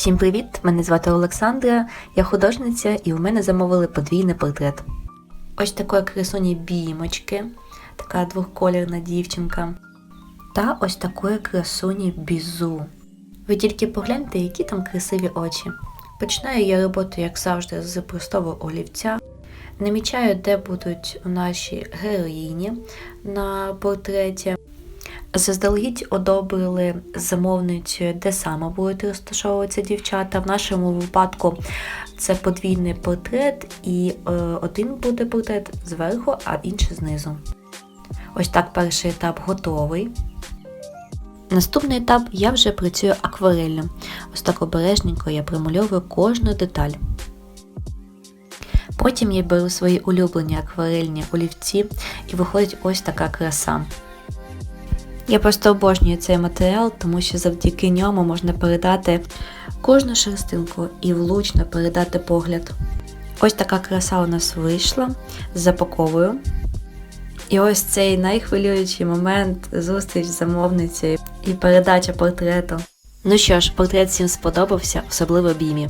Всім привіт! Мене звати Олександра, я художниця, і в мене замовили подвійний портрет. Ось такої красуні бімочки, така двохколірна дівчинка. Та ось такої красуні бізу. Ви тільки погляньте, які там красиві очі. Починаю я роботу, як завжди, з простого олівця. Намічаю, де будуть наші героїні на портреті. Заздалегідь одобрили замовницю, де саме будуть розташовуватися дівчата. В нашому випадку це подвійний портрет, і е, один буде портрет зверху, а інший знизу. Ось так перший етап готовий. Наступний етап я вже працюю аквареллю. Ось так обережненько я примальовую кожну деталь. Потім я беру свої улюблені акварельні олівці і виходить ось така краса. Я просто обожнюю цей матеріал, тому що завдяки ньому можна передати кожну шерстинку і влучно передати погляд. Ось така краса у нас вийшла. Запаковую. І ось цей найхвилюючий момент зустріч з замовницею і передача портрету. Ну що ж, портрет всім сподобався, особливо бімі.